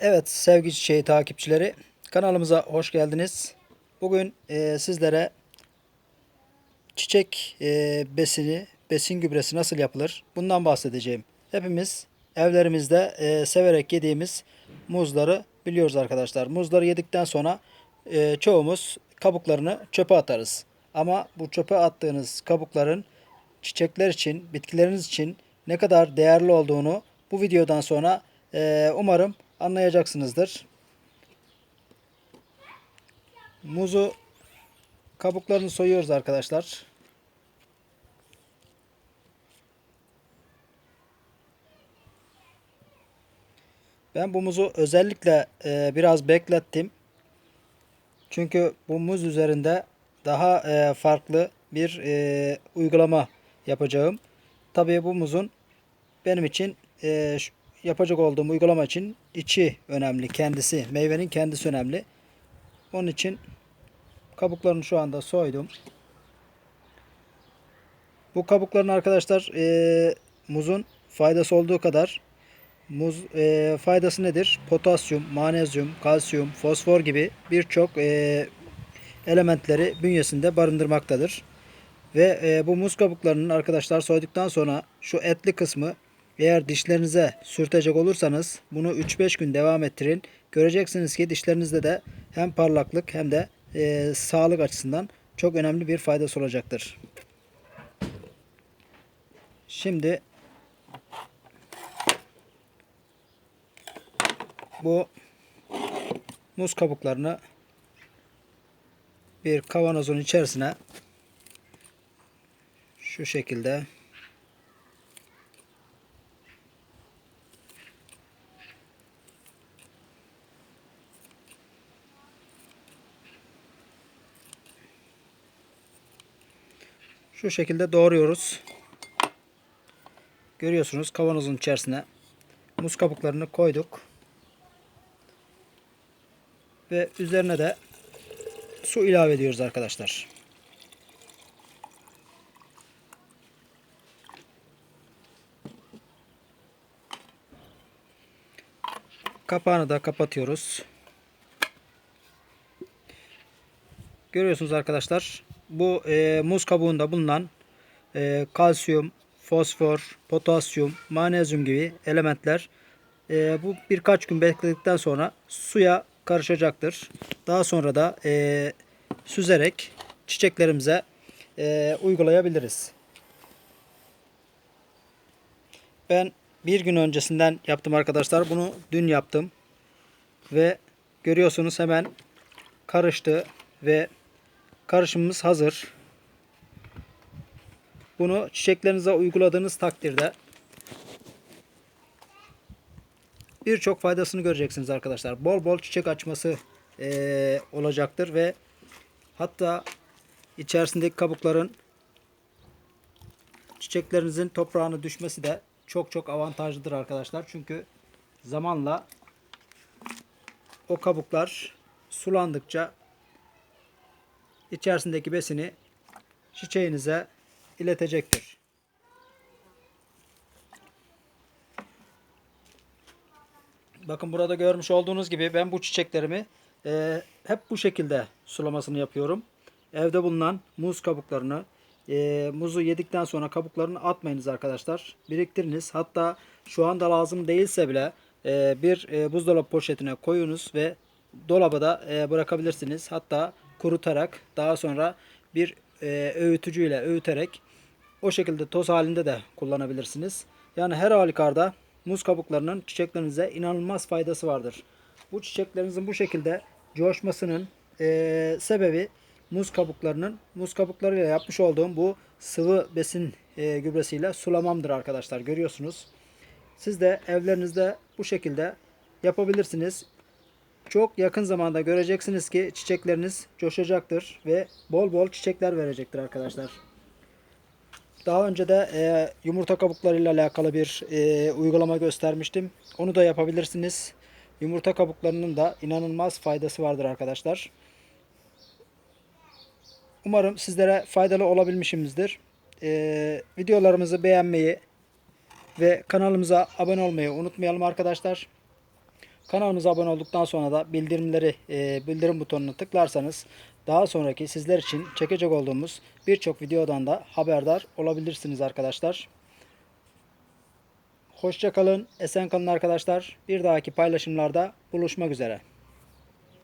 Evet sevgili çiçeği takipçileri kanalımıza hoş geldiniz. Bugün e, sizlere çiçek e, besini, besin gübresi nasıl yapılır bundan bahsedeceğim. Hepimiz evlerimizde e, severek yediğimiz muzları biliyoruz arkadaşlar. Muzları yedikten sonra e, çoğumuz kabuklarını çöpe atarız. Ama bu çöpe attığınız kabukların çiçekler için, bitkileriniz için ne kadar değerli olduğunu bu videodan sonra e, umarım anlayacaksınızdır. Muzu kabuklarını soyuyoruz arkadaşlar. Ben bu muzu özellikle e, biraz beklettim. Çünkü bu muz üzerinde daha e, farklı bir e, uygulama yapacağım. Tabii bu muzun benim için yapacak olduğum uygulama için içi önemli. Kendisi, meyvenin kendisi önemli. Onun için kabuklarını şu anda soydum. Bu kabukların arkadaşlar e, muzun faydası olduğu kadar muz e, faydası nedir? Potasyum, manezyum, kalsiyum, fosfor gibi birçok e, elementleri bünyesinde barındırmaktadır. Ve e, bu muz kabuklarının arkadaşlar soyduktan sonra şu etli kısmı eğer dişlerinize sürtecek olursanız bunu 3-5 gün devam ettirin. Göreceksiniz ki dişlerinizde de hem parlaklık hem de e, sağlık açısından çok önemli bir faydası olacaktır. Şimdi bu muz kabuklarını bir kavanozun içerisine şu şekilde şu şekilde doğruyoruz. Görüyorsunuz kavanozun içerisine muz kabuklarını koyduk. Ve üzerine de su ilave ediyoruz arkadaşlar. Kapağını da kapatıyoruz. Görüyorsunuz arkadaşlar. Bu e, muz kabuğunda bulunan e, kalsiyum, fosfor, potasyum, magnezyum gibi elementler e, bu birkaç gün bekledikten sonra suya karışacaktır. Daha sonra da e, süzerek çiçeklerimize e, uygulayabiliriz. Ben bir gün öncesinden yaptım arkadaşlar. Bunu dün yaptım. Ve görüyorsunuz hemen karıştı ve karışımımız hazır. Bunu çiçeklerinize uyguladığınız takdirde birçok faydasını göreceksiniz arkadaşlar. Bol bol çiçek açması eee, olacaktır ve hatta içerisindeki kabukların çiçeklerinizin toprağına düşmesi de çok çok avantajlıdır arkadaşlar. Çünkü zamanla o kabuklar sulandıkça içerisindeki besini çiçeğinize iletecektir. Bakın burada görmüş olduğunuz gibi ben bu çiçeklerimi e, hep bu şekilde sulamasını yapıyorum. Evde bulunan muz kabuklarını e, muzu yedikten sonra kabuklarını atmayınız arkadaşlar. Biriktiriniz. Hatta şu anda lazım değilse bile e, bir e, buzdolabı poşetine koyunuz ve dolaba da e, bırakabilirsiniz. Hatta kurutarak daha sonra bir e, öğütücüyle öğüterek o şekilde toz halinde de kullanabilirsiniz. Yani her halükarda muz kabuklarının çiçeklerinize inanılmaz faydası vardır. Bu çiçeklerinizin bu şekilde coşmasının eee, sebebi muz kabuklarının muz kabuklarıyla yapmış olduğum bu sıvı besin eee, gübresiyle sulamamdır arkadaşlar. Görüyorsunuz. Siz de evlerinizde bu şekilde yapabilirsiniz. Çok yakın zamanda göreceksiniz ki çiçekleriniz coşacaktır ve bol bol çiçekler verecektir arkadaşlar. Daha önce de e, yumurta kabuklarıyla alakalı bir e, uygulama göstermiştim. Onu da yapabilirsiniz. Yumurta kabuklarının da inanılmaz faydası vardır arkadaşlar. Umarım sizlere faydalı olabilmişimizdir. E, videolarımızı beğenmeyi ve kanalımıza abone olmayı unutmayalım arkadaşlar. Kanalımıza abone olduktan sonra da bildirimleri e, bildirim butonunu tıklarsanız daha sonraki sizler için çekecek olduğumuz birçok videodan da haberdar olabilirsiniz arkadaşlar. Hoşça kalın, esen kalın arkadaşlar. Bir dahaki paylaşımlarda buluşmak üzere.